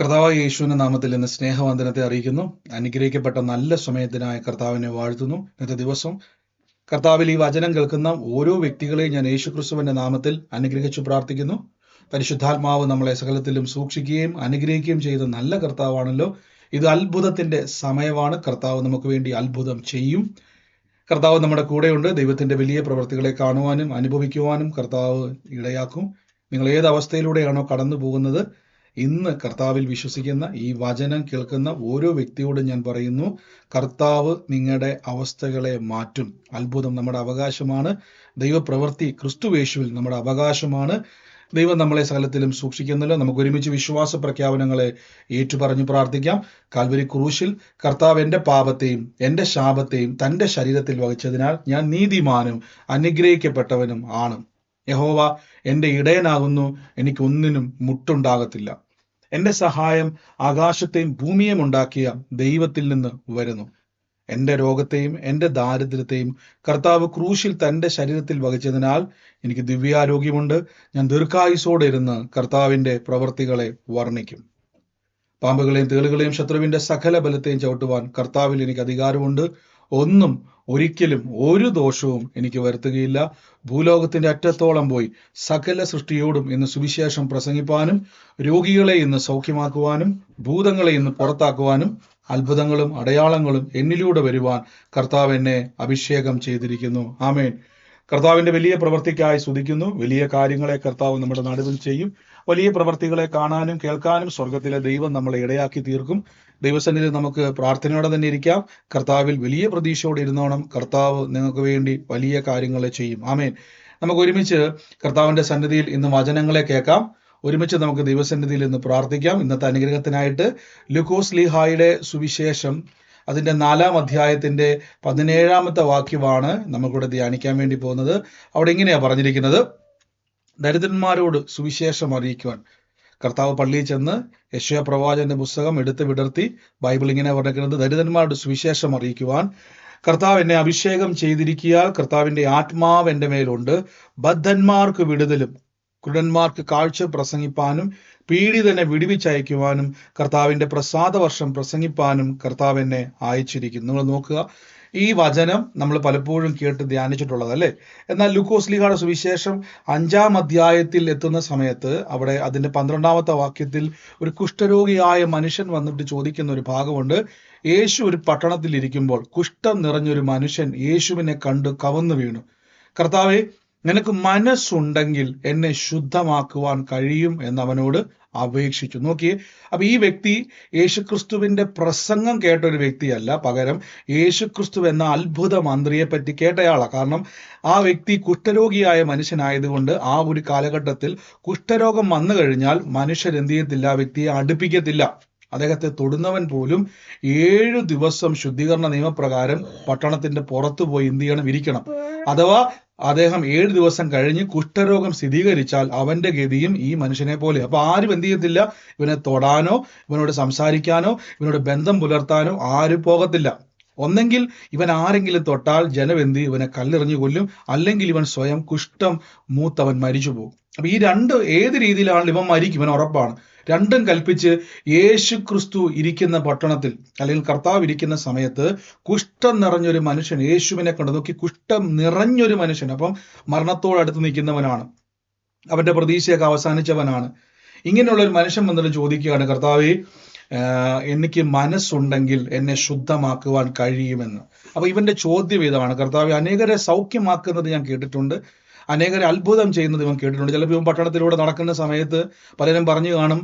കർത്താവായ യേശുവിന്റെ നാമത്തിൽ ഇന്ന് സ്നേഹവന്ദനത്തെ അറിയിക്കുന്നു. അനുഗ്രഹിക്കപ്പെട്ട നല്ല സമയത്തിനായ കർത്താവിനെ വാഴ്ത്തുന്നു. ഇന്നത്തെ ദിവസം കർത്താവിൽ ഈ വചനം കേൾക്കുന്ന ഓരോ വ്യക്തികളെയും ഞാൻ യേശു ക്രിസ്തുവിന്റെ നാമത്തിൽ അനുഗ്രഹിച്ചു പ്രാർത്ഥിക്കുന്നു. പരിശുദ്ധാത്മാവ് നമ്മളെ സകലത്തിലും സൂക്ഷിക്കുകയും അനുഗ്രഹിക്കുകയും ചെയ്ത നല്ല കർത്താവാണല്ലോ. ഇത് അത്ഭുതത്തിന്റെ സമയമാണ്. കർത്താവ് നമുക്ക് വേണ്ടി അത്ഭുതം ചെയ്യും. കർത്താവ് നമ്മുടെ കൂടെയുണ്ട്. ദൈവത്തിന്റെ വലിയ പ്രവൃത്തികളെ കാണുവാനും അനുഭവിക്കുവാനും കർത്താവ് ഇടയാക്കും. നിങ്ങൾ ഏത് അവസ്ഥയിലൂടെയാണോ കടന്നു പോകുന്നത് ഇന്ന് കർത്താവിൽ വിശ്വസിക്കുന്ന ഈ വചനം കേൾക്കുന്ന ഓരോ വ്യക്തിയോടും ഞാൻ പറയുന്നു കർത്താവ് നിങ്ങളുടെ അവസ്ഥകളെ മാറ്റും. അത്ഭുതം നമ്മുടെ അവകാശമാണ്. ദൈവപ്രവൃത്തി ക്രിസ്തുവേശുവിൽ നമ്മുടെ അവകാശമാണ്. ദൈവം നമ്മളെ സകലത്തിലും സൂക്ഷിക്കുന്നല്ലോ. നമുക്ക് ഒരുമിച്ച് വിശ്വാസ പ്രഖ്യാപനങ്ങളെ ഏറ്റുപറഞ്ഞു പ്രാർത്ഥിക്കാം. കാൽവരി ക്രൂശിൽ കർത്താവ് എന്റെ പാപത്തെയും എന്റെ ശാപത്തെയും തന്റെ ശരീരത്തിൽ വഹിച്ചതിനാൽ ഞാൻ നീതിമാനും അനുഗ്രഹിക്കപ്പെട്ടവനും ആണ്. യഹോവ എന്റെ ഇടയനാകുന്നു. എനിക്കൊന്നിനും മുട്ടുണ്ടാകത്തില്ല. എന്റെ സഹായം ആകാശത്തെയും ഭൂമിയെയും ഉണ്ടാക്കിയ ദൈവത്തിൽ നിന്ന് വരുന്നു. എന്റെ രോഗത്തെയും എന്റെ ദാരിദ്ര്യത്തെയും കർത്താവ് ക്രൂശിൽ തന്റെ ശരീരത്തിൽ വഹിച്ചതിനാൽ എനിക്ക് ദിവ്യാരോഗ്യമുണ്ട്. ഞാൻ ദീർഘായുസോടെ ഇരുന്ന് കർത്താവിന്റെ പ്രവൃത്തികളെ വർണിക്കും. പാമ്പുകളെയും തേളുകളെയും ശത്രുവിന്റെ സകല ബലത്തെയും ചവിട്ടുവാൻ കർത്താവിൽ എനിക്ക് അധികാരമുണ്ട്. ഒന്നും ഒരിക്കലും ഒരു ദോഷവും എനിക്ക് വരുത്തുകയില്ല. ഭൂലോകത്തിന്റെ അറ്റത്തോളം പോയി സകല സൃഷ്ടിയോടും ഇന്ന് സുവിശേഷം പ്രസംഗിപ്പാനും രോഗികളെ ഇന്ന് സൗഖ്യമാക്കുവാനും ഭൂതങ്ങളെ ഇന്ന് പുറത്താക്കുവാനും അത്ഭുതങ്ങളും അടയാളങ്ങളും എന്നിലൂടെ വരുവാൻ കർത്താവ് എന്നെ അഭിഷേകം ചെയ്തിരിക്കുന്നു. ആമേൻ. കർത്താവിന്റെ വലിയ പ്രവൃത്തിക്കായി സ്തുതിക്കുന്നു. വലിയ കാര്യങ്ങളെ കർത്താവ് നമ്മുടെ നടുവിൽ ചെയ്യും. വലിയ പ്രവൃത്തികളെ കാണാനും കേൾക്കാനും സ്വർഗത്തിലെ ദൈവം നമ്മളെ ഇടയാക്കി തീർക്കും. ദൈവസന്നിധിയിൽ നമുക്ക് പ്രാർത്ഥനയോടെ തന്നെ ഇരിക്കാം. കർത്താവിൽ വലിയ പ്രതീക്ഷയോടെ ഇരുന്നോണം. കർത്താവ് നിങ്ങൾക്ക് വേണ്ടി വലിയ കാര്യങ്ങളെ ചെയ്യും. ആമേൻ. നമുക്ക് ഒരുമിച്ച് കർത്താവിന്റെ സന്നിധിയിൽ ഇന്ന് വചനങ്ങളെ കേൾക്കാം. ഒരുമിച്ച് നമുക്ക് ദൈവസന്നിധിയിൽ ഇന്ന് പ്രാർത്ഥിക്കാം. ഇന്നത്തെ അനുഗ്രഹത്തിനായിട്ട് ലുക്കോസ് ലിഹായുടെ സുവിശേഷം അതിന്റെ നാലാം അധ്യായത്തിന്റെ പതിനേഴാമത്തെ വാക്യമാണ് നമുക്കിവിടെ ധ്യാനിക്കാൻ വേണ്ടി പോകുന്നത്. അവിടെ ഇങ്ങനെയാണ് പറഞ്ഞിരിക്കുന്നത്. ദരിദ്രന്മാരോട് സുവിശേഷം അറിയിക്കുവാൻ. കർത്താവ് പള്ളിയിൽ ചെന്ന് യശയ പ്രവാചന്റെ പുസ്തകം എടുത്ത് വിടർത്തി ബൈബിൾ ഇങ്ങനെ പറഞ്ഞിരിക്കുന്നത് ദരിദ്രന്മാരുടെ സുവിശേഷം അറിയിക്കുവാൻ. കർത്താവ് എന്നെ അഭിഷേകം ചെയ്തിരിക്കിയാൽ കർത്താവിന്റെ ആത്മാവ് എന്റെ മേലുണ്ട്. ബദ്ധന്മാർക്ക് വിടുതലും കുരുടന്മാർക്ക് കാഴ്ച പ്രസംഗിപ്പാനും പീഡിതനെ വിടുവിച്ചയക്കുവാനും കർത്താവിന്റെ പ്രസാദവർഷം പ്രസംഗിപ്പാനും കർത്താവ് എന്നെ അയച്ചിരിക്കുന്നു. നിങ്ങൾ നോക്കുക ഈ വചനം നമ്മൾ പലപ്പോഴും കേട്ട് ധ്യാനിച്ചിട്ടുള്ളത് അല്ലേ എന്നാൽ ലൂക്കോസ് ലീഹയുടെ സുവിശേഷം അഞ്ചാം അധ്യായത്തിൽ എത്തുന്ന സമയത്ത് അവിടെ അതിന്റെ പന്ത്രണ്ടാമത്തെ വാക്യത്തിൽ ഒരു കുഷ്ഠരോഗിയായ മനുഷ്യൻ വന്നിട്ട് ചോദിക്കുന്ന ഒരു ഭാഗമുണ്ട്. യേശു ഒരു പട്ടണത്തിൽ ഇരിക്കുമ്പോൾ കുഷ്ഠം നിറഞ്ഞൊരു മനുഷ്യൻ യേശുവിനെ കണ്ട് കവന്നു വീണു. കർത്താവെ നിനക്ക് മനസ്സുണ്ടെങ്കിൽ എന്നെ ശുദ്ധമാക്കുവാൻ കഴിയും എന്നവനോട് അപേക്ഷിച്ചു. നോക്കിയേ അപ്പൊ ഈ വ്യക്തി യേശുക്രിസ്തുവിന്റെ പ്രസംഗം കേട്ട ഒരു വ്യക്തിയല്ല. പകരം യേശുക്രിസ്തു എന്ന അത്ഭുത മന്ത്രിയെ പറ്റി കേട്ടയാളാണ് കാരണം ആ വ്യക്തി കുഷ്ഠരോഗിയായ മനുഷ്യനായതുകൊണ്ട് ആ ഒരു കാലഘട്ടത്തിൽ കുഷ്ഠരോഗം വന്നു കഴിഞ്ഞാൽ മനുഷ്യർ എന്ത് ചെയ്യത്തില്ല വ്യക്തിയെ അടുപ്പിക്കത്തില്ല. അദ്ദേഹത്തെ തൊടുന്നവൻ പോലും ഏഴു ദിവസം ശുദ്ധീകരണ നിയമപ്രകാരം പട്ടണത്തിന്റെ പുറത്തു പോയി എന്ത് ചെയ്യണം? ഇരിക്കണം. അഥവാ അദ്ദേഹം ഏഴ് ദിവസം കഴിഞ്ഞ് കുഷ്ഠരോഗം സ്ഥിരീകരിച്ചാൽ അവന്റെ ഗതിയും ഈ മനുഷ്യനെ പോലെ. അപ്പൊ ആരും എന്ത് ചെയ്യത്തില്ല. ഇവനെ തൊടാനോ ഇവനോട് സംസാരിക്കാനോ ഇവനോട് ബന്ധം പുലർത്താനോ ആരും പോകത്തില്ല. ഒന്നെങ്കിൽ ഇവൻ ആരെങ്കിലും തൊട്ടാൽ ജനം എന്ത് ഇവനെ കല്ലെറിഞ്ഞു കൊല്ലും. അല്ലെങ്കിൽ ഇവൻ സ്വയം കുഷ്ഠം മൂത്തവൻ മരിച്ചു പോകും അപ്പൊ ഈ രണ്ട് ഏത് രീതിയിലാണ് ഇവൻ മരിക്കും? ഇവൻ ഉറപ്പാണ്. രണ്ടും കൽപ്പിച്ച് യേശു ക്രിസ്തു ഇരിക്കുന്ന പട്ടണത്തിൽ അല്ലെങ്കിൽ കർത്താവ് ഇരിക്കുന്ന സമയത്ത് കുഷ്ഠം നിറഞ്ഞൊരു മനുഷ്യൻ യേശുവിനെ കണ്ടു. നോക്കി കുഷ്ഠം നിറഞ്ഞൊരു മനുഷ്യൻ. അപ്പം മരണത്തോടടുത്ത് നിൽക്കുന്നവനാണ്. അവന്റെ പ്രതീക്ഷയൊക്കെ അവസാനിച്ചവനാണ്. ഇങ്ങനെയുള്ള ഒരു മനുഷ്യൻ വന്നിട്ട് ചോദിക്കുകയാണ് കർത്താവെ എനിക്ക് മനസ്സുണ്ടെങ്കിൽ എന്നെ ശുദ്ധമാക്കുവാൻ കഴിയുമെന്ന്. അപ്പൊ ഇവന്റെ ചോദ്യം ഇതാണ് കർത്താവ് അനേകരെ സൗഖ്യമാക്കുന്നത് ഞാൻ കേട്ടിട്ടുണ്ട്. അനേകരെ അത്ഭുതം ചെയ്യുന്നത് ഇവൻ കേട്ടിട്ടുണ്ട്. ചിലപ്പോൾ ഇവൻ പട്ടണത്തിലൂടെ നടക്കുന്ന സമയത്ത് പലരും പറഞ്ഞു കാണും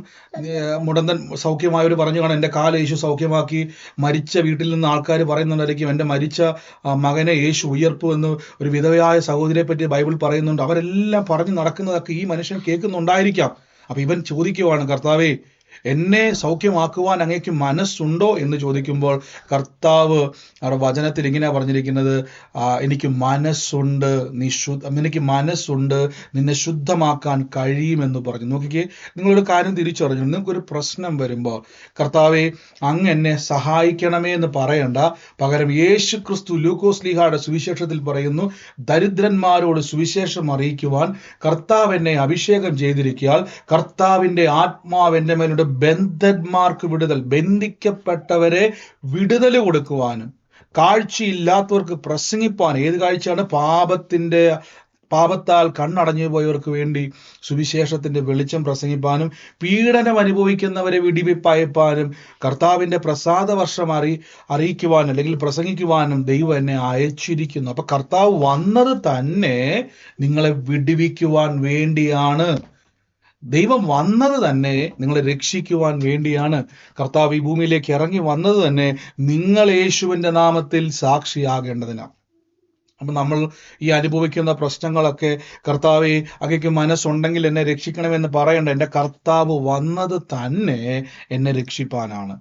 മുടന്തൻ സൗഖ്യമായവർ പറഞ്ഞു കാണും എന്റെ കാൽ യേശു സൗഖ്യമാക്കി മരിച്ച വീട്ടിൽ നിന്ന് ആൾക്കാർ പറയുന്നുണ്ടായിരിക്കും എന്റെ മരിച്ച മകനെ യേശു ഉയർപ്പു എന്ന് ഒരു വിധവയായ സഹോദരിയെ പറ്റി ബൈബിൾ പറയുന്നുണ്ട്. അവരെല്ലാം പറഞ്ഞു നടക്കുന്നതൊക്കെ ഈ മനുഷ്യൻ കേൾക്കുന്നുണ്ടായിരിക്കാം. അപ്പൊ ഇവൻ ചോദിക്കുവാണ് കർത്താവേ എന്നെ സൗഖ്യമാക്കുവാൻ അങ്ങേക്ക് മനസ്സുണ്ടോ എന്ന് ചോദിക്കുമ്പോൾ കർത്താവ് വചനത്തിൽ ഇങ്ങനെ പറഞ്ഞിരിക്കുന്നത് എനിക്ക് മനസ്സുണ്ട് നീ ശുദ്ധ എനിക്ക് മനസ്സുണ്ട് നിന്നെ ശുദ്ധമാക്കാൻ കഴിയുമെന്ന് പറഞ്ഞു. നോക്കിക്കേ നിങ്ങളൊരു കാര്യം തിരിച്ചറിഞ്ഞു നിങ്ങൾക്കൊരു പ്രശ്നം വരുമ്പോൾ കർത്താവെ അങ്ങ് എന്നെ സഹായിക്കണമേ എന്ന് പറയണ്ട. പകരം യേശു ക്രിസ്തു ലൂക്കോസ് ലീഹയുടെ സുവിശേഷത്തിൽ പറയുന്നു ദരിദ്രന്മാരോട് സുവിശേഷം അറിയിക്കുവാൻ കർത്താവ് എന്നെ അഭിഷേകം ചെയ്തിരിക്കാൻ കർത്താവിന്റെ ആത്മാവ് എന്റെ മേലുണ്ട് ബന്ധന്മാർക്ക് വിടുതൽ ബന്ധിക്കപ്പെട്ടവരെ വിടുതൽ കൊടുക്കുവാനും കാഴ്ചയില്ലാത്തവർക്ക് പ്രസംഗിപ്പാൻ ഏത് കാഴ്ചയാണ്? പാപത്തിന്റെ പാപത്താൽ കണ്ണടഞ്ഞു പോയവർക്ക് വേണ്ടി സുവിശേഷത്തിന്റെ വെളിച്ചം പ്രസംഗിപ്പാനും പീഡനം അനുഭവിക്കുന്നവരെ വിടിവിപ്പയപ്പാനും കർത്താവിന്റെ പ്രസാദ വർഷം അറി അറിയിക്കുവാനും അല്ലെങ്കിൽ പ്രസംഗിക്കുവാനും ദൈവം എന്നെ അയച്ചിരിക്കുന്നു. അപ്പൊ കർത്താവ് വന്നത് തന്നെ നിങ്ങളെ വിടിവിക്കുവാൻ വേണ്ടിയാണ്. ദൈവം വന്നത് തന്നെ നിങ്ങളെ രക്ഷിക്കുവാൻ വേണ്ടിയാണ്. കർത്താവ് ഈ ഭൂമിയിലേക്ക് ഇറങ്ങി വന്നത് തന്നെ നിങ്ങൾ യേശുവിന്റെ നാമത്തിൽ സാക്ഷിയാകേണ്ടതിനാണ്. അപ്പം നമ്മൾ ഈ അനുഭവിക്കുന്ന പ്രശ്നങ്ങളൊക്കെ കർത്താവെ അകയ്ക്ക് മനസ്സുണ്ടെങ്കിൽ എന്നെ രക്ഷിക്കണമെന്ന് പറയണ്ട. എന്റെ കർത്താവ് വന്നത് തന്നെ എന്നെ രക്ഷിപ്പാനാണ്.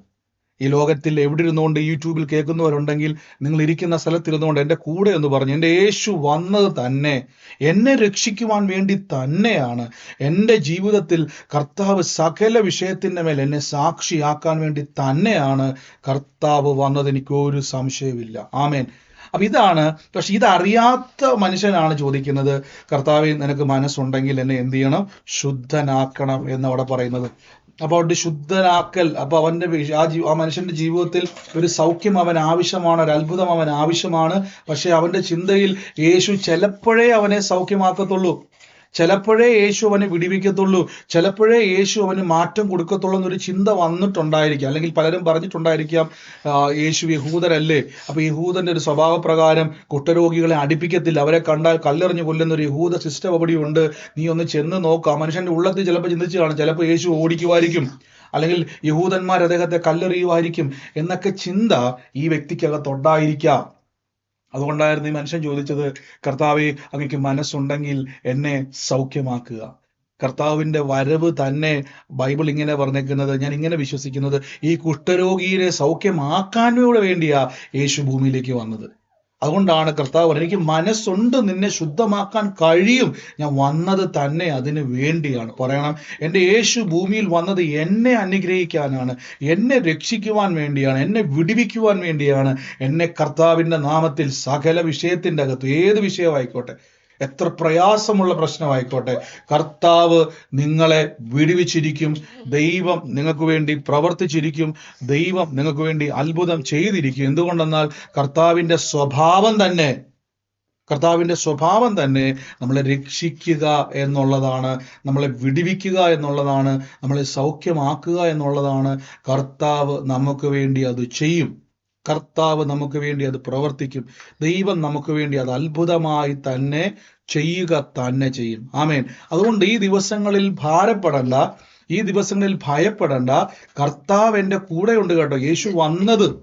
ഈ ലോകത്തിൽ എവിടെ ഇരുന്നുകൊണ്ട് യൂട്യൂബിൽ കേൾക്കുന്നവരുണ്ടെങ്കിൽ നിങ്ങൾ ഇരിക്കുന്ന സ്ഥലത്തിരുന്നുകൊണ്ട് എന്റെ കൂടെ എന്ന് പറഞ്ഞു എന്റെ യേശു വന്നത് തന്നെ എന്നെ രക്ഷിക്കുവാൻ വേണ്ടി തന്നെയാണ് എന്റെ ജീവിതത്തിൽ കർത്താവ് സകല വിഷയത്തിന്റെ മേൽ എന്നെ സാക്ഷിയാക്കാൻ വേണ്ടി തന്നെയാണ് കർത്താവ് വന്നത്. എനിക്ക് ഒരു ആമേൻ. അപ്പം ഇതാണ് പക്ഷെ ഇതറിയാത്ത മനുഷ്യനാണ് ചോദിക്കുന്നത് കർത്താവ് നിനക്ക് മനസ്സുണ്ടെങ്കിൽ എന്നെ എന്ത് ചെയ്യണം? ശുദ്ധനാക്കണം എന്നവിടെ പറയുന്നത്. അപ്പൊ അവിടെ ശുദ്ധനാക്കൽ. അപ്പൊ അവന്റെ ആ ജീ- ആ മനുഷ്യന്റെ ജീവിതത്തിൽ ഒരു സൗഖ്യം അവൻ ആവശ്യമാണ് ഒരു അത്ഭുതം അവൻ ആവശ്യമാണ്. പക്ഷെ അവന്റെ ചിന്തയിൽ യേശു ചിലപ്പോഴേ അവനെ സൗഖ്യമാക്കത്തുള്ളൂ. ചിലപ്പോഴേ യേശു അവനെ വിടിവിക്കത്തുള്ളൂ. ചിലപ്പോഴേ യേശു അവന് മാറ്റം കൊടുക്കത്തുള്ളൂ എന്നൊരു ചിന്ത വന്നിട്ടുണ്ടായിരിക്കാം. അല്ലെങ്കിൽ പലരും പറഞ്ഞിട്ടുണ്ടായിരിക്കാം യേശു യഹൂദരല്ലേ? അപ്പൊ യഹൂദന്റെ ഒരു സ്വഭാവപ്രകാരം കുഷ്ഠരോഗികളെ അടുപ്പിക്കത്തില്ല. അവരെ കണ്ടാൽ കല്ലെറിഞ്ഞു കൊല്ലുന്ന ഒരു യഹൂദ സിസ്റ്റം അവിടെ ഉണ്ട് നീ ഒന്ന് ചെന്ന് നോക്കുക ആ മനുഷ്യന്റെ ഉള്ളത്തിൽ ചിലപ്പോൾ ചിന്തിച്ചു കാണും. ചിലപ്പോൾ യേശു ഓടിക്കുമായിരിക്കും. അല്ലെങ്കിൽ യഹൂദന്മാർ അദ്ദേഹത്തെ കല്ലെറിയുമായിരിക്കും. എന്നൊക്കെ ചിന്ത ഈ വ്യക്തിക്കകത്തുണ്ടായിരിക്കാം അതുകൊണ്ടായിരുന്നു ഈ മനുഷ്യൻ ചോദിച്ചത് കർത്താവെ അങ്ങക്ക് മനസ്സുണ്ടെങ്കിൽ എന്നെ സൗഖ്യമാക്കുക. കർത്താവിന്റെ വരവ് തന്നെ ബൈബിൾ ഇങ്ങനെ പറഞ്ഞേക്കുന്നത് ഞാൻ ഇങ്ങനെ വിശ്വസിക്കുന്നത് ഈ കുഷ്ഠരോഗിയെ സൗഖ്യമാക്കാൻ കൂടെ വേണ്ടിയാ യേശു ഭൂമിയിലേക്ക് വന്നത്. അതുകൊണ്ടാണ് കർത്താവ് എനിക്ക് മനസ്സുണ്ട് നിന്നെ ശുദ്ധമാക്കാൻ കഴിയും. ഞാൻ വന്നത് തന്നെ അതിന് വേണ്ടിയാണ്. പറയണം എന്റെ യേശു ഭൂമിയിൽ വന്നത് എന്നെ അനുഗ്രഹിക്കാനാണ് എന്നെ രക്ഷിക്കുവാൻ വേണ്ടിയാണ് എന്നെ വിടുവിക്കുവാൻ വേണ്ടിയാണ് എന്നെ കർത്താവിന്റെ നാമത്തിൽ സകല വിഷയത്തിന്റെ അകത്ത് ഏത് വിഷയമായിക്കോട്ടെ എത്ര പ്രയാസമുള്ള പ്രശ്നമായിക്കോട്ടെ. കർത്താവ് നിങ്ങളെ വിടുവിച്ചിരിക്കും. ദൈവം നിങ്ങൾക്ക് വേണ്ടി പ്രവർത്തിച്ചിരിക്കും. ദൈവം നിങ്ങൾക്ക് വേണ്ടി അത്ഭുതം ചെയ്തിരിക്കും. എന്തുകൊണ്ടെന്നാൽ കർത്താവിന്റെ സ്വഭാവം തന്നെ കർത്താവിന്റെ സ്വഭാവം തന്നെ നമ്മളെ രക്ഷിക്കുക എന്നുള്ളതാണ് നമ്മളെ വിടുവിക്കുക എന്നുള്ളതാണ് നമ്മളെ സൗഖ്യമാക്കുക എന്നുള്ളതാണ്. കർത്താവ് നമുക്ക് വേണ്ടി അത് ചെയ്യും. കർത്താവ് നമുക്ക് വേണ്ടി അത് പ്രവർത്തിക്കും. ദൈവം നമുക്ക് വേണ്ടി അത് അത്ഭുതമായി തന്നെ ചെയ്യുക തന്നെ ചെയ്യും. ആമേൻ. അതുകൊണ്ട് ഈ ദിവസങ്ങളിൽ ഭാരപ്പെടണ്ട. ഈ ദിവസങ്ങളിൽ ഭയപ്പെടണ്ട. കർത്താവ് എന്റെ കൂടെയുണ്ട് കേട്ടോ. യേശു വന്നത്.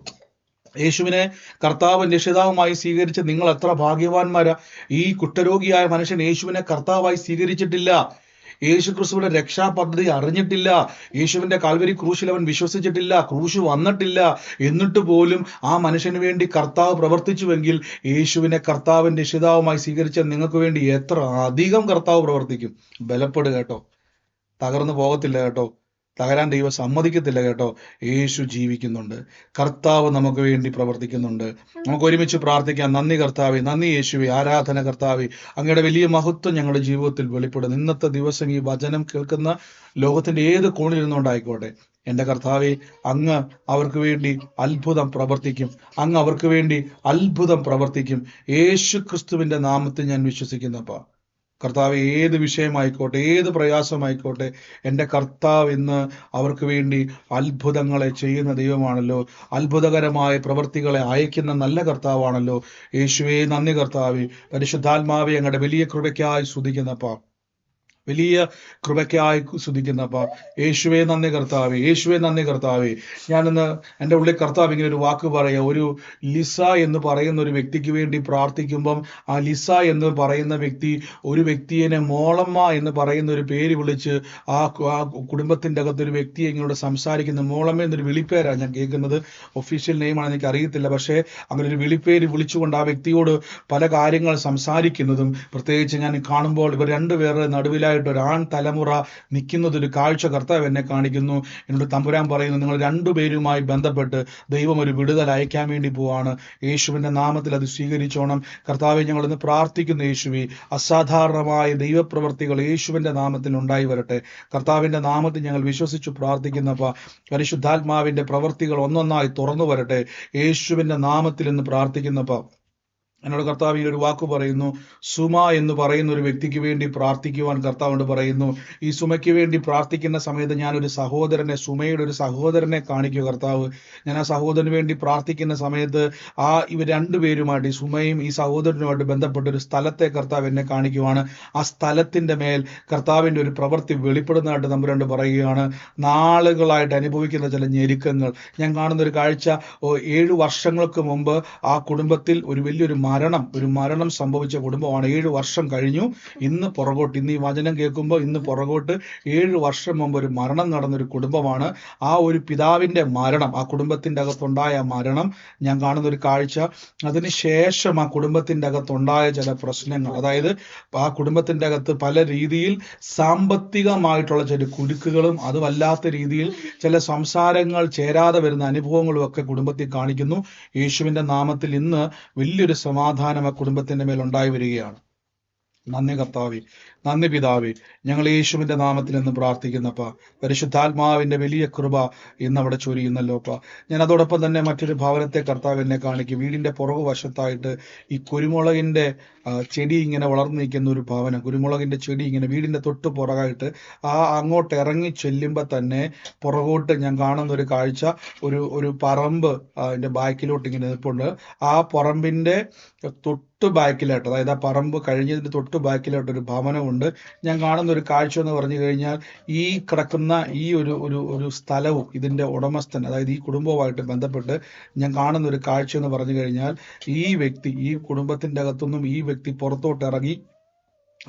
യേശുവിനെ കർത്താവ് രക്ഷിതാവുമായി സ്വീകരിച്ച് നിങ്ങൾ എത്ര ഭാഗ്യവാന്മാരാ. ഈ കുഷ്ഠരോഗിയായ മനുഷ്യൻ യേശുവിനെ കർത്താവായി സ്വീകരിച്ചിട്ടില്ല. യേശു ക്രിസ്തുവിന്റെ രക്ഷാ പദ്ധതി അറിഞ്ഞിട്ടില്ല. യേശുവിന്റെ കാൽവരി ക്രൂശിൽ അവൻ വിശ്വസിച്ചിട്ടില്ല ക്രൂശ് വന്നിട്ടില്ല. എന്നിട്ട് പോലും ആ മനുഷ്യന് വേണ്ടി കർത്താവ് പ്രവർത്തിച്ചുവെങ്കിൽ യേശുവിനെ കർത്താവിന്റെ രക്ഷിതാവുമായി സ്വീകരിച്ച നിങ്ങൾക്ക് വേണ്ടി എത്ര അധികം കർത്താവ് പ്രവർത്തിക്കും. ബലപ്പെടുക കേട്ടോ. തകർന്നു പോകത്തില്ല കേട്ടോ. തകരാൻ ദൈവം സമ്മതിക്കത്തില്ല കേട്ടോ. യേശു ജീവിക്കുന്നുണ്ട്. കർത്താവ് നമുക്ക് വേണ്ടി പ്രവർത്തിക്കുന്നുണ്ട്. നമുക്ക് ഒരുമിച്ച് പ്രാർത്ഥിക്കാം. നന്ദി കർത്താവെ നന്ദി യേശുവെ ആരാധന കർത്താവെ. അങ്ങയുടെ വലിയ മഹത്വം ഞങ്ങളുടെ ജീവിതത്തിൽ വെളിപ്പെടും ഇന്നത്തെ ദിവസം ഈ വചനം കേൾക്കുന്ന ലോകത്തിന്റെ ഏത് കോണിൽ നിന്നുകൊണ്ടായിക്കോട്ടെ എന്റെ കർത്താവെ അങ്ങ് അവർക്ക് വേണ്ടി അത്ഭുതം പ്രവർത്തിക്കും. അങ്ങ് അവർക്ക് വേണ്ടി അത്ഭുതം പ്രവർത്തിക്കും. യേശു ക്രിസ്തുവിന്റെ നാമത്തിൽ ഞാൻ വിശ്വസിക്കുന്നപ്പാ കർത്താവ് ഏത് വിഷയമായിക്കോട്ടെ ഏത് പ്രയാസമായിക്കോട്ടെ എന്റെ കർത്താവ് ഇന്ന് അവർക്ക് വേണ്ടി അത്ഭുതങ്ങളെ ചെയ്യുന്ന ദൈവമാണല്ലോ. അത്ഭുതകരമായ പ്രവൃത്തികളെ അയക്കുന്ന നല്ല കർത്താവാണല്ലോ. യേശുവേ നന്ദി കർത്താവെ. പരിശുദ്ധാത്മാവെ അങ്ങയുടെ വലിയ കൃപയ്ക്കായി സ്തുതിക്കുന്നപ്പാ വലിയ കൃപയ്ക്കായി അപ്പൊ യേശുവേ നന്ദി കർത്താവേ യേശുവേ നന്ദി കർത്താവേ. ഞാനിന്ന് എന്റെ ഉള്ളിൽ കർത്താവ് ഇങ്ങനെ ഒരു വാക്ക് പറയുക. ഒരു ലിസ എന്ന് പറയുന്ന ഒരു വ്യക്തിക്ക് വേണ്ടി പ്രാർത്ഥിക്കുമ്പം ആ ലിസ എന്ന് പറയുന്ന വ്യക്തി ഒരു വ്യക്തിയെ മോളമ്മ എന്ന് പറയുന്ന ഒരു പേര് വിളിച്ച് ആ കുടുംബത്തിന്റെ അകത്ത് ഒരു വ്യക്തിയെ ഇങ്ങോട്ട് സംസാരിക്കുന്ന. മോളമ്മ എന്നൊരു വിളിപ്പേരാണ് ഞാൻ കേൾക്കുന്നത്. ഒഫീഷ്യൽ നെയിമാണ് എനിക്ക് അറിയത്തില്ല. പക്ഷേ അങ്ങനെ ഒരു വിളിപ്പേര് വിളിച്ചുകൊണ്ട് ആ വ്യക്തിയോട് പല കാര്യങ്ങൾ സംസാരിക്കുന്നതും പ്രത്യേകിച്ച് ഞാൻ കാണുമ്പോൾ ഇവർ രണ്ടുപേരുടെ നടുവിലായിട്ട് വിടുതലായിട്ട് ഒരു ആൺ തലമുറ നിൽക്കുന്നത് ഒരു കാഴ്ച കർത്താവ് എന്നെ കാണിക്കുന്നു. എന്നോട് തമ്പുരാൻ പറയുന്നു നിങ്ങൾ രണ്ടുപേരുമായി ബന്ധപ്പെട്ട് ദൈവം ഒരു വിടുതൽ അയക്കാൻ വേണ്ടി പോവാണ്. യേശുവിന്റെ നാമത്തിൽ അത് സ്വീകരിച്ചോണം. കർത്താവെ ഞങ്ങൾ ഇന്ന് പ്രാർത്ഥിക്കുന്നു യേശുവി. അസാധാരണമായ ദൈവപ്രവർത്തികൾ യേശുവിന്റെ നാമത്തിൽ ഉണ്ടായി വരട്ടെ. കർത്താവിന്റെ നാമത്തിൽ ഞങ്ങൾ വിശ്വസിച്ചു പ്രാർത്ഥിക്കുന്നപ്പോൾ പരിശുദ്ധാത്മാവിന്റെ പ്രവർത്തികൾ ഒന്നൊന്നായി തുറന്നു വരട്ടെ. യേശുവിന്റെ നാമത്തിൽ എന്ന് പ്രാർത്ഥിക്കുന്നപ്പ എന്നോട് കർത്താവ് ഈ ഒരു വാക്ക് പറയുന്നു. സുമ എന്ന് പറയുന്ന ഒരു വ്യക്തിക്ക് വേണ്ടി പ്രാർത്ഥിക്കുവാൻ കർത്താവോട് പറയുന്നു. ഈ സുമയ്ക്ക് വേണ്ടി പ്രാർത്ഥിക്കുന്ന സമയത്ത് ഞാൻ ഒരു സഹോദരനെ സുമയുടെ ഒരു സഹോദരനെ കാണിക്കുക കർത്താവ്. ഞാൻ ആ സഹോദരന് വേണ്ടി പ്രാർത്ഥിക്കുന്ന സമയത്ത് ആ ഇവ രണ്ടുപേരുമായിട്ട് സുമയും ഈ സഹോദരനുമായിട്ട് ബന്ധപ്പെട്ട ഒരു സ്ഥലത്തെ കർത്താവ് എന്നെ കാണിക്കുവാണ്. ആ സ്ഥലത്തിന്റെ മേൽ കർത്താവിന്റെ ഒരു പ്രവൃത്തി വെളിപ്പെടുന്നതായിട്ട് നമ്മൾ രണ്ട് പറയുകയാണ്. നാളുകളായിട്ട് അനുഭവിക്കുന്ന ചില ഞെരുക്കങ്ങൾ. ഞാൻ കാണുന്ന ഒരു കാഴ്ച ഏഴു വർഷങ്ങൾക്ക് മുമ്പ് ആ കുടുംബത്തിൽ ഒരു വലിയൊരു മരണം ഒരു മരണം സംഭവിച്ച കുടുംബമാണ്. ഏഴ് വർഷം കഴിഞ്ഞു. ഇന്ന് പുറകോട്ട് ഇന്ന് ഈ വചനം കേൾക്കുമ്പോൾ ഇന്ന് പുറകോട്ട് ഏഴ് വർഷം മുമ്പ് ഒരു മരണം നടന്നൊരു കുടുംബമാണ്. ആ ഒരു പിതാവിന്റെ മരണം ആ കുടുംബത്തിന്റെ അകത്തുണ്ടായ മരണം ഞാൻ കാണുന്ന ഒരു കാഴ്ച. അതിനുശേഷം ആ കുടുംബത്തിന്റെ അകത്തുണ്ടായ ചില പ്രശ്നങ്ങൾ. അതായത് ആ കുടുംബത്തിന്റെ അകത്ത് പല രീതിയിൽ സാമ്പത്തികമായിട്ടുള്ള ചില കുരുക്കുകളും അതുമല്ലാത്ത രീതിയിൽ ചില സംസാരങ്ങൾ ചേരാതെ വരുന്ന അനുഭവങ്ങളും ഒക്കെ കുടുംബത്തിൽ കാണിക്കുന്നു. യേശുവിന്റെ നാമത്തിൽ ഇന്ന് വലിയൊരു സമാധാനം ആ കുടുംബത്തിന്റെ മേൽ ഉണ്ടായി വരികയാണ്. നന്ദി കർത്താവെ നന്ദി പിതാവെ. ഞങ്ങൾ യേശുവിന്റെ നാമത്തിൽ എന്ന് പ്രാർത്ഥിക്കുന്നപ്പ. പരിശുദ്ധാത്മാവിന്റെ വലിയ കൃപ ഇന്ന് അവിടെ ചൊരിയുന്നല്ലോപ്പ ഞാൻ അതോടൊപ്പം തന്നെ മറ്റൊരു ഭവനത്തെ കർത്താവ് എന്നെ കാണിക്കും. വീടിന്റെ പുറകു വശത്തായിട്ട് ഈ കുരുമുളകിന്റെ ചെടി ഇങ്ങനെ വളർന്നു നിൽക്കുന്ന ഒരു ഭവനം. കുരുമുളകിന്റെ ചെടി ഇങ്ങനെ വീടിന്റെ തൊട്ട് പുറകായിട്ട് ആ അങ്ങോട്ട് ഇറങ്ങി ചെല്ലുമ്പോൾ തന്നെ പുറകോട്ട് ഞാൻ കാണുന്ന ഒരു കാഴ്ച ഒരു ഒരു പറമ്പ് അതിന്റെ ബാക്കിലോട്ട് ഇങ്ങനെ നിൽപ്പുണ്ട്. ആ പറമ്പിന്റെ തൊട്ട് ബാക്കിലായിട്ട് അതായത് ആ പറമ്പ് കഴിഞ്ഞതിന്റെ തൊട്ട് ബാക്കിലായിട്ട് ഒരു ഭവനമുണ്ട്. ഞാൻ കാണുന്ന ഒരു കാഴ്ച എന്ന് പറഞ്ഞു കഴിഞ്ഞാൽ ഈ കിടക്കുന്ന ഈ ഒരു ഒരു ഒരു സ്ഥലവും ഇതിന്റെ ഉടമസ്ഥൻ അതായത് ഈ കുടുംബവുമായിട്ട് ബന്ധപ്പെട്ട് ഞാൻ കാണുന്ന ഒരു കാഴ്ച എന്ന് പറഞ്ഞു കഴിഞ്ഞാൽ ഈ വ്യക്തി ഈ കുടുംബത്തിന്റെ അകത്തുനിന്നും ഈ വ്യക്തി പുറത്തോട്ട് ഇറങ്ങി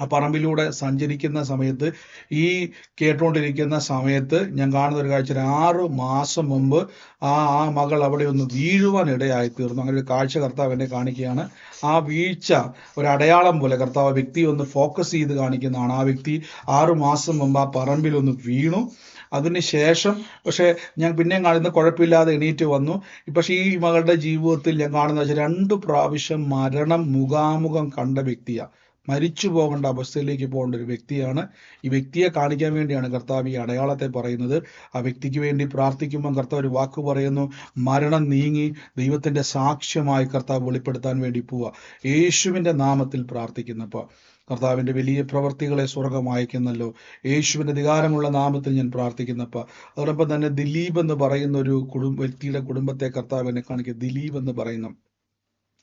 ആ പറമ്പിലൂടെ സഞ്ചരിക്കുന്ന സമയത്ത് ഈ കേട്ടുകൊണ്ടിരിക്കുന്ന സമയത്ത് ഞാൻ കാണുന്ന ഒരു കാഴ്ച ആറു മാസം മുമ്പ് ആ ആ മകൾ അവിടെ ഒന്ന് വീഴുവാൻ ഇടയായി തീർന്നു. അങ്ങനെ ഒരു കാഴ്ച കർത്താവ് എന്നെ കാണിക്കുകയാണ്. ആ വീഴ്ച ഒരു അടയാളം പോലെ കർത്താവ് വ്യക്തി ഒന്ന് ഫോക്കസ് ചെയ്ത് കാണിക്കുന്നതാണ്. ആ വ്യക്തി ആറു മാസം മുമ്പ് ആ പറമ്പിൽ ഒന്ന് വീണു. അതിനുശേഷം പക്ഷെ ഞാൻ പിന്നെയും കാണുന്ന കുഴപ്പമില്ലാതെ എണീറ്റ് വന്നു. പക്ഷെ ഈ മകളുടെ ജീവിതത്തിൽ ഞാൻ കാണുന്ന വെച്ചാൽ രണ്ട് പ്രാവശ്യം മരണം മുഖാമുഖം കണ്ട വ്യക്തിയാണ് മരിച്ചു പോകേണ്ട അവസ്ഥയിലേക്ക് പോകേണ്ട ഒരു വ്യക്തിയാണ്. ഈ വ്യക്തിയെ കാണിക്കാൻ വേണ്ടിയാണ് കർത്താവ് ഈ അടയാളത്തെ പറയുന്നത്. ആ വ്യക്തിക്ക് വേണ്ടി പ്രാർത്ഥിക്കുമ്പോൾ കർത്താവ് ഒരു വാക്ക് പറയുന്നു മരണം നീങ്ങി ദൈവത്തിന്റെ സാക്ഷ്യമായി കർത്താവ് വെളിപ്പെടുത്താൻ വേണ്ടി പോവുക യേശുവിന്റെ നാമത്തിൽ പ്രാർത്ഥിക്കുന്നപ്പോൾ കർത്താവിന്റെ വലിയ പ്രവൃത്തികളെ സ്വർഗം അയക്കുന്നല്ലോ. യേശുവിന്റെ അധികാരമുള്ള നാമത്തിൽ ഞാൻ പ്രാർത്ഥിക്കുന്നപ്പോൾ അതോടൊപ്പം തന്നെ ദിലീപ് എന്ന് പറയുന്ന ഒരു കുടുംബ വ്യക്തിയുടെ കുടുംബത്തെ കർത്താവ് എന്നെ കാണിക്കുക. ദിലീപ് എന്ന് പറയുന്നു.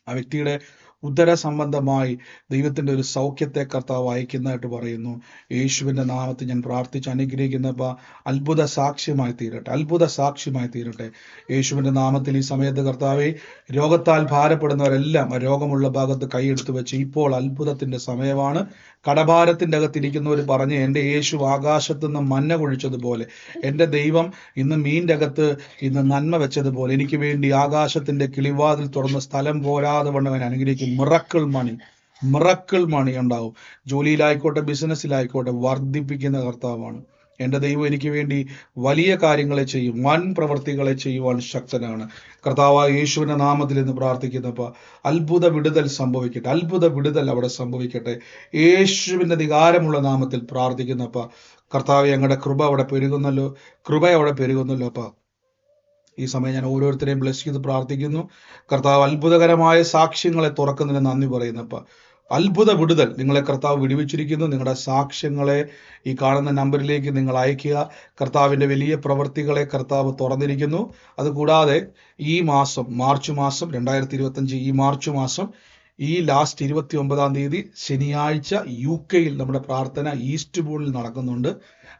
ആ വ്യക്തിയുടെ ഉദര സംബന്ധമായി ദൈവത്തിന്റെ ഒരു സൗഖ്യത്തെ കർത്താവ് അയക്കുന്നതായിട്ട് പറയുന്നു. യേശുവിന്റെ നാമത്തിൽ ഞാൻ പ്രാർത്ഥിച്ച് അനുഗ്രഹിക്കുന്ന അത്ഭുത സാക്ഷ്യമായി തീരട്ടെ. അത്ഭുത സാക്ഷ്യമായി തീരട്ടെ. യേശുവിന്റെ നാമത്തിൽ ഈ സമയത്ത് കർത്താവെ രോഗത്താൽ ഭാരപ്പെടുന്നവരെല്ലാം രോഗമുള്ള ഭാഗത്ത് കൈയെടുത്ത് വെച്ച് ഇപ്പോൾ അത്ഭുതത്തിന്റെ സമയമാണ്. കടഭാരത്തിന്റെ അകത്തിരിക്കുന്നവർ പറഞ്ഞ് എന്റെ യേശു ആകാശത്ത് നിന്ന് മഞ്ഞ കുഴിച്ചതുപോലെ എന്റെ ദൈവം ഇന്ന് മീന്റെ അകത്ത് ഇന്ന് നന്മ വെച്ചതുപോലെ എനിക്ക് വേണ്ടി ആകാശത്തിന്റെ കിളിവാതിൽ തുറന്ന സ്ഥലം പോരാതെ വണ്ണവൻ അനുഗ്രഹിക്കും. മിറക്കിൾ മണി മിറക്കിൾ മണി ഉണ്ടാവും. ജോലിയിലായിക്കോട്ടെ ബിസിനസ്സിലായിക്കോട്ടെ വർദ്ധിപ്പിക്കുന്ന കർത്താവാണ്. എന്റെ ദൈവം എനിക്ക് വേണ്ടി വലിയ കാര്യങ്ങളെ ചെയ്യും വൻ പ്രവൃത്തികളെ ചെയ്യുവാൻ ശക്തനാണ്. കർത്താവ് യേശുവിന്റെ നാമത്തിൽ എന്ന് പ്രാർത്ഥിക്കുന്നപ്പോൾ അത്ഭുത വിടുതൽ സംഭവിക്കട്ടെ അത്ഭുത വിടുതൽ അവിടെ സംഭവിക്കട്ടെ. യേശുവിന്റെ അധികാരമുള്ള നാമത്തിൽ പ്രാർത്ഥിക്കുന്നപ്പ കർത്താവ് ഞങ്ങളുടെ കൃപ അവിടെ പെരുകുന്നല്ലോ കൃപ അവിടെ പെരുകുന്നല്ലോ അപ്പ. ഈ സമയം ഞാൻ ഓരോരുത്തരെയും ബ്ലസ് ചെയ്ത് പ്രാർത്ഥിക്കുന്നു. കർത്താവ് അത്ഭുതകരമായ സാക്ഷ്യങ്ങളെ തുറക്കുന്നതിന് നന്ദി പറയുന്നപ്പ അത്ഭുത വിടുതൽ നിങ്ങളെ കർത്താവ് വിടുവിച്ചിരിക്കുന്നു. നിങ്ങളുടെ സാക്ഷ്യങ്ങളെ ഈ കാണുന്ന നമ്പറിലേക്ക് നിങ്ങൾ അയക്കുക കർത്താവിന്റെ വലിയ പ്രവൃത്തികളെ കർത്താവ് തുറന്നിരിക്കുന്നു. അതുകൂടാതെ ഈ മാസം മാർച്ച് മാസം രണ്ടായിരത്തി ഇരുപത്തഞ്ച് ഈ മാർച്ച് മാസം ഈ ലാസ്റ്റ് ഇരുപത്തി ഒമ്പതാം തീയതി ശനിയാഴ്ച യു കെയിൽ നമ്മുടെ പ്രാർത്ഥന ഈസ്റ്റ് ബോണിൽ നടക്കുന്നുണ്ട്.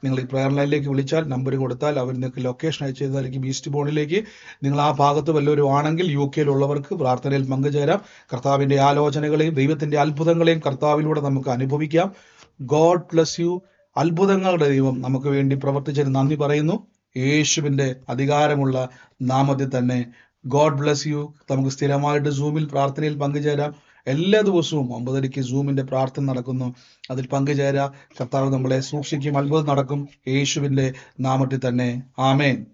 നിങ്ങൾ ഈ പ്രയർ ലൈനിലേക്ക് വിളിച്ചാൽ നമ്പർ കൊടുത്താൽ അവർ നിങ്ങൾക്ക് ലൊക്കേഷൻ അയച്ചു തരുന്നതായിരിക്കും. ഈസ്റ്റ് ബോണിലേക്ക് നിങ്ങൾ ആ ഭാഗത്ത് വല്ലവരും ആണെങ്കിൽ യു കെയിലുള്ളവർക്ക് പ്രാർത്ഥനയിൽ പങ്കുചേരാം. കർത്താവിന്റെ ആലോചനകളെയും ദൈവത്തിന്റെ അത്ഭുതങ്ങളെയും കർത്താവിലൂടെ നമുക്ക് അനുഭവിക്കാം. ഗോഡ് ബ്ലസ് യു അത്ഭുതങ്ങളുടെ ദൈവം നമുക്ക് വേണ്ടി പ്രവർത്തിച്ചതിന് നന്ദി പറയുന്നു. യേശുവിന്റെ അധികാരമുള്ള നാമത്തിൽ തന്നെ ഗോഡ് ബ്ലസ് യു നമുക്ക് സ്ഥിരമായിട്ട് സൂമിൽ പ്രാർത്ഥനയിൽ പങ്കുചേരാം. എല്ലാ ദിവസവും ഒമ്പതരയ്ക്ക് സൂമിന്റെ പ്രാർത്ഥന നടക്കുന്നു. അതിൽ പങ്കുചേരാ കർത്താവ് നമ്മളെ സൂക്ഷിക്കും. അത്ഭുതം നടക്കും. യേശുവിന്റെ നാമത്തിൽ തന്നെ. ആമേൻ.